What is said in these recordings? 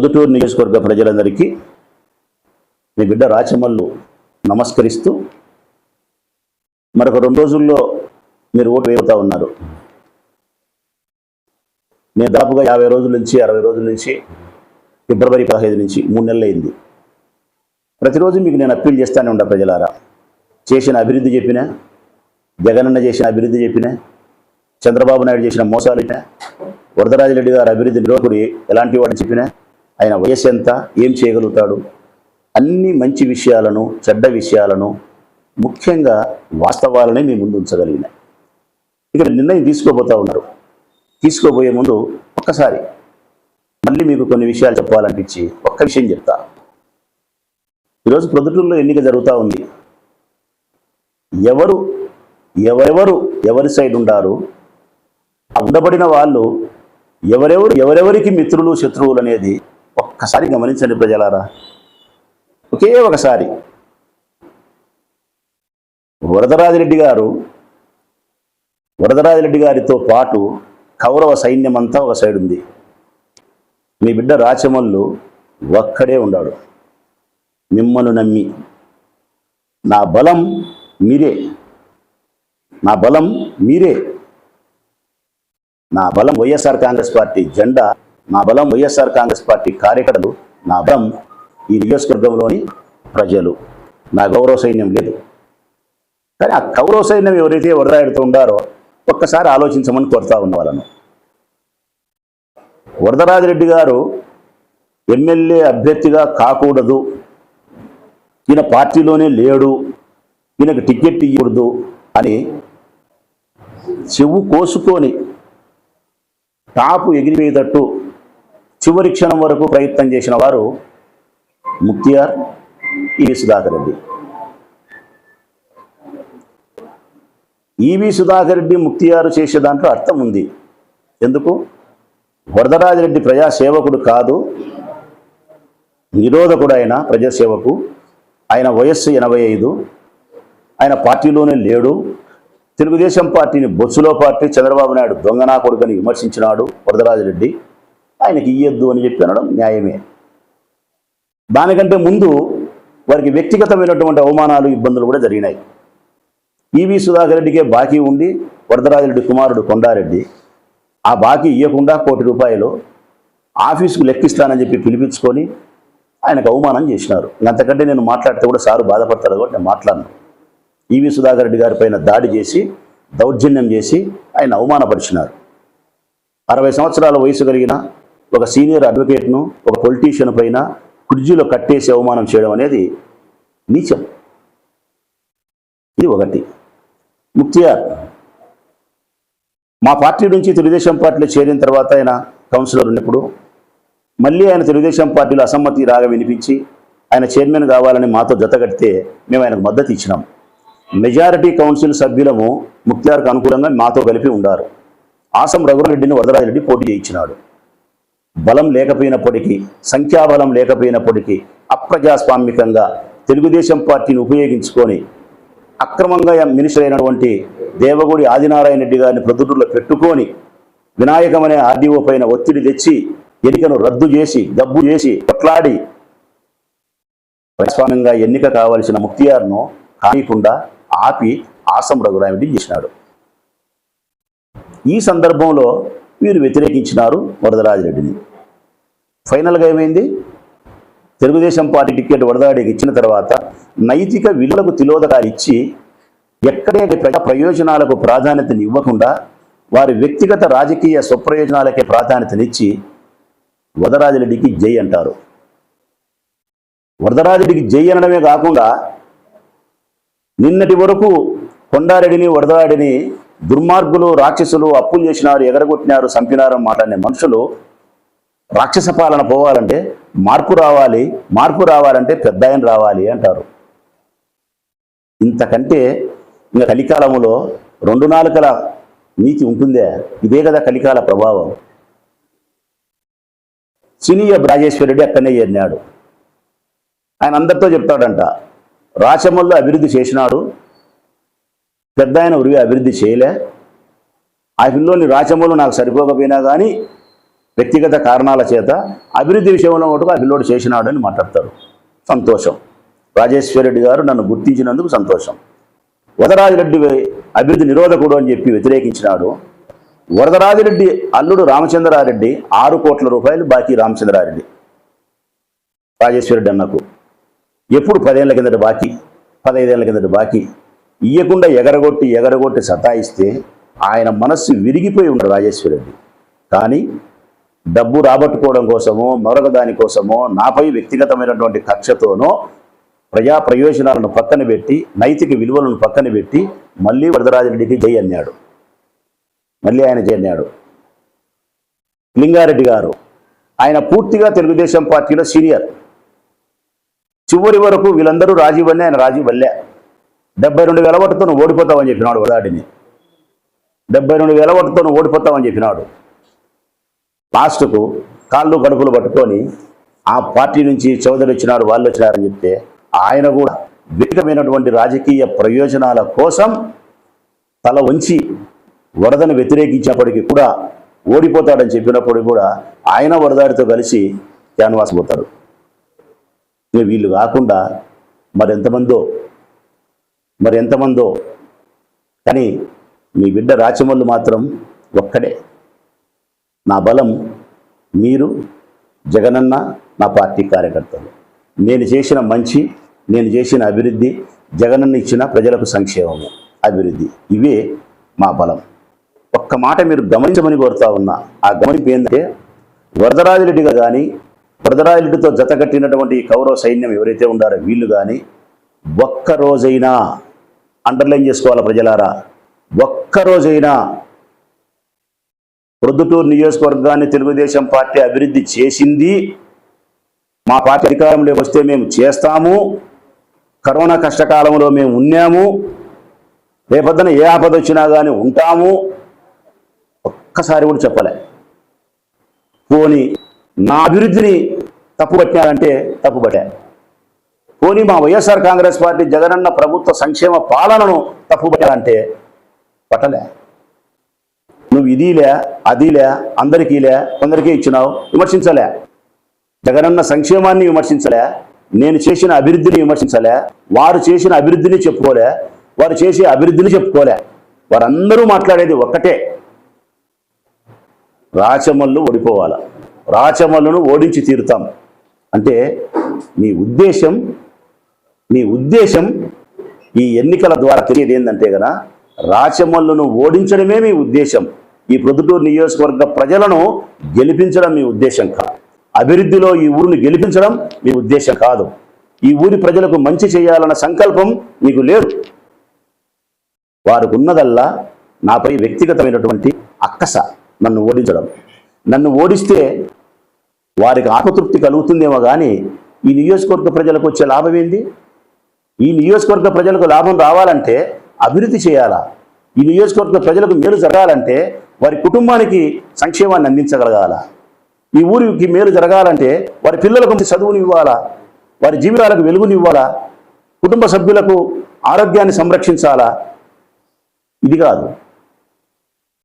పొదుటూరు నియోజకవర్గ ప్రజలందరికీ మీ బిడ్డ రాచమల్లు నమస్కరిస్తూ మరొక రెండు రోజుల్లో మీరు ఓటు వేయబోతా ఉన్నారు. నేను దాదాపుగా యాభై రోజుల నుంచి అరవై రోజుల నుంచి ఫిబ్రవరి పదహైదు నుంచి మూడు నెలలు అయింది. ప్రతిరోజు మీకు నేను అప్పీల్ చేస్తానే ఉండా ప్రజలారా. చేసిన అభివృద్ధి చెప్పినా జగనన్న చేసిన అభివృద్ధి చెప్పినా చంద్రబాబు నాయుడు చేసిన మోసాలు వరదరాజరెడ్డి గారు అభివృద్ధి నిర్వాహకుడు ఎలాంటి వాడని చెప్పినా ఆయన వయసు ఎంత? ఏం చేయగలుగుతాడు? అన్ని మంచి విషయాలను చెడ్డ విషయాలను ముఖ్యంగా వాస్తవాలనే మీ ముందు ఉంచగలిగిన. ఇక్కడ నిర్ణయం తీసుకోబోతా ఉన్నారు. తీసుకోబోయే ముందు ఒక్కసారి మళ్ళీ మీకు కొన్ని విషయాలు చెప్పాలనిపించి ఒక్క విషయం చెప్తా. ఈరోజు ప్రొద్దుటూరులో ఎన్నిక జరుగుతూ ఉంది. ఎవరు ఎవరెవరు ఎవరి సైడ్ ఉండారు? ఉండబడిన వాళ్ళు ఎవరెవరు ఎవరెవరికి మిత్రులు శత్రువులు అనేది ఒక్కసారి గమనించండి ప్రజలారా. ఒకే ఒకసారి. వరదరాజిరెడ్డి గారు వరదరాజిరెడ్డి గారితో పాటు కౌరవ సైన్యమంతా ఒక సైడ్ ఉంది. మీ బిడ్డ రాచమల్లు ఒక్కడే ఉన్నాడు మిమ్మల్ని నమ్మి. నా బలం మీరే. నా బలం మీరే. నా బలం వైఎస్ఆర్ కాంగ్రెస్ పార్టీ జెండా నా బలం వైఎస్ఆర్ కాంగ్రెస్ పార్టీ కార్యకర్తలు నా బలం ఈ నియోజకవర్గంలోని ప్రజలు. నా గౌరవ సైన్యం లేదు. కానీ ఆ కౌరవ సైన్యం ఎవరైతే వరదాయుడుతూ ఉండారో ఒక్కసారి ఆలోచించమని కోరుతా ఉన్న వాళ్ళను. వరదరాజిరెడ్డి గారు ఎమ్మెల్యే అభ్యర్థిగా కాకూడదు. ఈయన పార్టీలోనే లేడు. ఈయనకు టికెట్ ఇవ్వకూడదు అని చెవు కోసుకొని టాపు ఎగిరిపోయేటట్టు చివరి క్షణం వరకు ప్రయత్నం చేసిన వారు ముక్తియార్ ఈవి సుధాకర్ రెడ్డి. ఈవి సుధాకర్ రెడ్డి ముక్తియారు చేసే దాంట్లో అర్థం ఉంది. ఎందుకు? వరదరాజరెడ్డి ప్రజాసేవకుడు కాదు నిరోధకుడు ఆయన ప్రజాసేవకు. ఆయన వయస్సు ఎనభై ఐదు ఆయన పార్టీలోనే లేడు. తెలుగుదేశం పార్టీని బొత్సులో పార్టీ చంద్రబాబు నాయుడు దొంగనా కొడుకని విమర్శించినాడు వరదరాజరెడ్డి. ఆయనకి ఇయ్యొద్దు అని చెప్పి అనడం న్యాయమే. దానికంటే ముందు వారికి వ్యక్తిగతమైనటువంటి అవమానాలు ఇబ్బందులు కూడా జరిగినాయి. ఈవి సుధాకర్ రెడ్డికే బాకీ ఉండి వరదరాజరెడ్డి కుమారుడు కొండారెడ్డి ఆ బాకీ ఇవ్వకుండా కోటి రూపాయలు ఆఫీసుకు లెక్కిస్తానని చెప్పి పిలిపించుకొని ఆయనకు అవమానం చేసినారు. అంతకంటే నేను మాట్లాడితే కూడా సారు బాధపడతారు కాబట్టి నేను మాట్లాడను. ఈవి సుధాకర్ రెడ్డి గారి పైన దాడి చేసి దౌర్జన్యం చేసి ఆయన అవమానపరిచినారు. అరవై సంవత్సరాల వయసు కలిగిన ఒక సీనియర్ అడ్వకేట్ను ఒక పొలిటీషియన్ పైన కుర్జీలో కట్టేసి అవమానం చేయడం అనేది నీచం. ఇది ఒకటి. ముక్తియార్ మా పార్టీ నుంచి తెలుగుదేశం పార్టీలో చేరిన తర్వాత ఆయన కౌన్సిలర్ ఉన్నప్పుడు మళ్ళీ ఆయన తెలుగుదేశం పార్టీలో అసమ్మతి రాగా వినిపించి ఆయన చైర్మన్ కావాలని మాతో జతగడితే మేము ఆయనకు మద్దతు ఇచ్చినాం. మెజారిటీ కౌన్సిల్ సభ్యులము ముక్తియార్కు అనుకూలంగా మాతో కలిపి ఉండారు. ఆసం రఘురెడ్డిని వరదరాజరెడ్డి పోటీ చేయించినాడు. బలం లేకపోయినప్పటికీ సంఖ్యాబలం లేకపోయినప్పటికీ అప్రజాస్వామికంగా తెలుగుదేశం పార్టీని ఉపయోగించుకొని అక్రమంగా మినిస్టర్ అయినటువంటి దేవగుడి ఆదినారాయణ రెడ్డి గారిని ప్రొద్దుటూరులో పెట్టుకొని వినాయకం అనే ఆర్డీఓ పైన ఒత్తిడి తెచ్చి ఎన్నికను రద్దు చేసి గబ్బు చేసి కొట్లాడి ప్రజాస్వామ్యంగా ఎన్నిక కావలసిన ముక్తియార్ను కానీకుండా ఆపి ఆసం రఘురామిడి చేసినాడు. ఈ సందర్భంలో వీరు వ్యతిరేకించినారు వరదరాజిరెడ్డిని. ఫైనల్గా ఏమైంది? తెలుగుదేశం పార్టీ టికెట్ వరదరాడికి ఇచ్చిన తర్వాత నైతిక విలువలకు తిలోదకాలు ఇచ్చి ఎక్కడే ప్రజా ప్రయోజనాలకు ప్రాధాన్యతని ఇవ్వకుండా వారి వ్యక్తిగత రాజకీయ స్వప్రయోజనాలకే ప్రాధాన్యతనిచ్చి వరదరాజిరెడ్డికి జై అంటారు. వరదరాజుడికి జై అనడమే కాకుండా నిన్నటి వరకు కొండారెడ్డిని వరదరాడిని దుర్మార్గులు రాక్షసులు అప్పులు చేసినారు ఎగరగొట్టినారు చంపినారు మాట్లాడే మనుషులు రాక్షస పాలన పోవాలంటే మార్పు రావాలి మార్పు రావాలంటే పెద్ద ఆయన రావాలి అంటారు. ఇంతకంటే ఇంకా కలికాలములో రెండు నాలుకల నీతి ఉంటుందే? ఇదే కదా కలికాల ప్రభావం. సినియ రాజేశ్వరుడు అక్కడనే చేరినాడు. ఆయన అందరితో చెప్తాడంట రాచమల్లో అభివృద్ధి చేసినాడు పెద్ద ఆయన ఉరివి అభివృద్ధి చేయలే. ఆ పిల్లోని రాచమల్లు నాకు సరిపోకపోయినా కానీ వ్యక్తిగత కారణాల చేత అభివృద్ధి విషయంలో ఒకటి ఆ పిల్లోడు చేసినాడు అని మాట్లాడతారు. సంతోషం. రాజేశ్వర రెడ్డి గారు నన్ను గుర్తించినందుకు సంతోషం. వరదరాజిరెడ్డి అభివృద్ధి నిరోధకుడు అని చెప్పి వ్యతిరేకించినాడు. వరదరాజిరెడ్డి అల్లుడు రామచంద్రారెడ్డి ఆరు కోట్ల రూపాయలు బాకీ రామచంద్రారెడ్డి. రాజేశ్వరరెడ్డి అన్నకు ఎప్పుడు పదేళ్ళ కిందట బాకీ పదహైదేళ్ళ కిందట బాకీ. ఇయ్యకుండా ఎగరగొట్టి ఎగరగొట్టి సతాయిస్తే ఆయన మనస్సు విరిగిపోయి ఉన్నాడు రాజేశ్వరరెడ్డి కానీ డబ్బు రాబట్టుకోవడం కోసమో మరొక దానికోసమో నాపై వ్యక్తిగతమైనటువంటి కక్షతోనో ప్రజా ప్రయోజనాలను పక్కన పెట్టి నైతిక విలువలను పక్కన పెట్టి మళ్ళీ వరదరాజరెడ్డికి జై అన్నాడు. మళ్ళీ ఆయన జై అన్నాడు. లింగారెడ్డి గారు ఆయన పూర్తిగా తెలుగుదేశం పార్టీలో సీనియర్. చివరి వరకు వీళ్ళందరూ రాజీవ్ వల్లే ఆయన రాజీవ్ వల్లే డెబ్బై రెండు వేల ఓటుతో నువ్వు ఓడిపోతావని చెప్పినాడు వరదాడిని డెబ్బై రెండు వేల ఓటుతో నువ్వు ఓడిపోతావని చెప్పినాడు. లాస్ట్కు కాళ్ళు కడుపులు పట్టుకొని ఆ పార్టీ నుంచి చౌదరి వచ్చినారు వాళ్ళు వచ్చినారని చెప్తే ఆయన కూడా విధమైనటువంటి రాజకీయ ప్రయోజనాల కోసం తల వంచి వరదను వ్యతిరేకించినప్పటికీ కూడా ఓడిపోతాడని చెప్పినప్పుడు కూడా ఆయన వరదాడితో కలిసి క్యాన్వాస్ పోతాడు. వీళ్ళు కాకుండా మరెంతమందో మరి ఎంతమందో. కానీ మీ బిడ్డ రాచమల్లు మాత్రం ఒక్కడే. నా బలం మీరు జగనన్న నా పార్టీ కార్యకర్తలు. నేను చేసిన మంచి నేను చేసిన అభివృద్ధి జగనన్న ఇచ్చిన ప్రజలకు సంక్షేమము. అభివృద్ధి. ఇవే మా బలం. ఒక్క మాట మీరు గమనించమని కోరుతా ఉన్నా. ఆ గమనింపు ఏంటంటే వరదరాజిరెడ్డి కానీ వరదరాజిరెడ్డితో జతకట్టినటువంటి కౌరవ సైన్యం ఎవరైతే ఉండారో వీళ్ళు కానీ ఒక్క రోజైనా అండర్లైన్ చేసుకోవాలి ప్రజలారా? ఒక్క రోజైనా ప్రొద్దుటూరు నియోజకవర్గాన్ని తెలుగుదేశం పార్టీ అభివృద్ధి చేసింది. మా పార్టీ అధికారంలోకి వస్తే మేము చేస్తాము. కరోనా కష్టకాలంలో మేము ఉన్నాము. రేపొద్దున ఏ ఆపద వచ్చినా కానీ ఉంటాము. ఒక్కసారి కూడా చెప్పలే. పోని నా అభివృద్ధిని తప్పుపట్టినారంటే తప్పుపట్టా. పోనీ మా వైఎస్ఆర్ కాంగ్రెస్ పార్టీ జగనన్న ప్రభుత్వ సంక్షేమ పాలనను తప్పుపట్టాలంటే పట్టలే. నువ్వు ఇదిలే అదిలే అందరికీలే కొందరికీ ఇచ్చినావు విమర్శించలే. జగనన్న సంక్షేమాన్ని విమర్శించలే నేను చేసిన అభివృద్ధిని విమర్శించలే వారు చేసిన అభివృద్ధిని చెప్పుకోలే వారు చేసే అభివృద్ధిని చెప్పుకోలే. వారందరూ మాట్లాడేది ఒక్కటే. రాచమల్లు ఓడిపోవాల? రాచమల్లును ఓడించి తీరుతాం. అంటే మీ ఉద్దేశం మీ ఉద్దేశం ఈ ఎన్నికల ద్వారా తెలియదు ఏంటంటే కదా రాచమల్లును ఓడించడమే మీ ఉద్దేశం. ఈ ప్రొద్దుటూరు నియోజకవర్గ ప్రజలను గెలిపించడం మీ ఉద్దేశం కాదు. అభివృద్ధిలో ఈ ఊరిని గెలిపించడం మీ ఉద్దేశం కాదు. ఈ ఊరి ప్రజలకు మంచి చేయాలన్న సంకల్పం మీకు లేదు. వారికి ఉన్నదల్లా నాపై వ్యక్తిగతమైనటువంటి అక్కస నన్ను ఓడించడం. నన్ను ఓడిస్తే వారికి ఆత్మతృప్తి కలుగుతుందేమో కానీ ఈ నియోజకవర్గ ప్రజలకు వచ్చే లాభం ఏంది? ఈ నియోజకవర్గ ప్రజలకు లాభం రావాలంటే అభివృద్ధి చేయాలా? ఈ నియోజకవర్గ ప్రజలకు మేలు జరగాలంటే వారి కుటుంబానికి సంక్షేమాన్ని అందించగలగాల? ఈ ఊరికి మేలు జరగాలంటే వారి పిల్లలకు చదువుని ఇవ్వాలా? వారి జీవితాలకు వెలుగునివ్వాలా కుటుంబ సభ్యులకు ఆరోగ్యాన్ని సంరక్షించాలా? ఇది కాదు.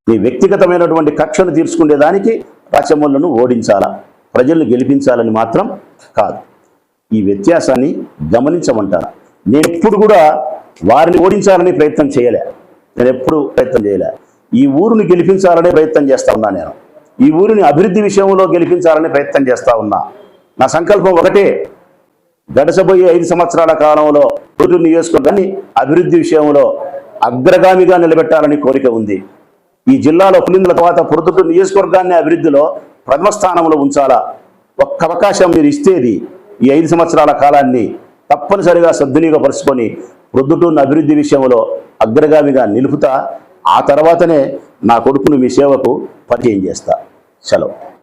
నీ వ్యక్తిగతమైనటువంటి కక్షను తీర్చుకునేదానికి రాచమల్లను ఓడించాలా? ప్రజలను గెలిపించాలని మాత్రం కాదు. ఈ వ్యత్యాసాన్ని గమనించమంటారా? నేను ఎప్పుడు కూడా వారిని ఓడించాలని ప్రయత్నం చేయలే. నేను ఎప్పుడు ప్రయత్నం చేయలే. ఈ ఊరిని గెలిపించాలనే ప్రయత్నం చేస్తా ఉన్నా నేను. ఈ ఊరిని అభివృద్ధి విషయంలో గెలిపించాలని ప్రయత్నం చేస్తా ఉన్నా. నా సంకల్పం ఒకటే. గడచబోయే ఐదు సంవత్సరాల కాలంలో ఊరు నియోజకవర్గాన్ని అభివృద్ధి విషయంలో అగ్రగామిగా నిలబెట్టాలని కోరిక ఉంది. ఈ జిల్లాలో పులిందుల తర్వాత పొరుదుటూరు నియోజకవర్గాన్ని అభివృద్ధిలో ప్రథమ స్థానంలో ఉంచాలా? ఒక్క అవకాశం మీరు ఇస్తేది ఈ ఐదు సంవత్సరాల కాలాన్ని తప్పనిసరిగా సద్వినియోగపరుచుకొని ప్రొద్దుటూరుని అభివృద్ధి విషయంలో అగ్రగామిగా నిలుపుతా ఆ తర్వాతనే నా కొడుకును మీ సేవకు పరిచయం చేస్తా. సెలవు.